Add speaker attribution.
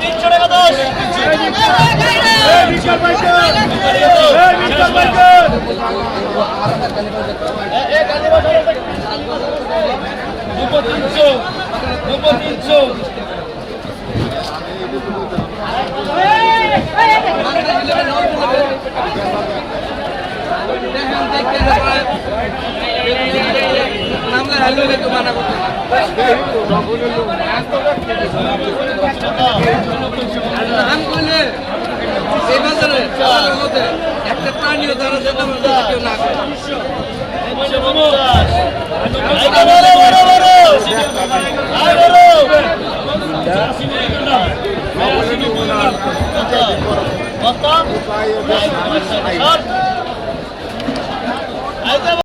Speaker 1: তিনশো টাকা দশ দুপো তিনশো দুপো তিনশো।
Speaker 2: নাম করলে এই বাজারে একটা প্রাণীও তারা যেন কেউ না করে
Speaker 1: তিনশো পঞ্চাশ আইটা বড় বড় বড় আই বড় কত কত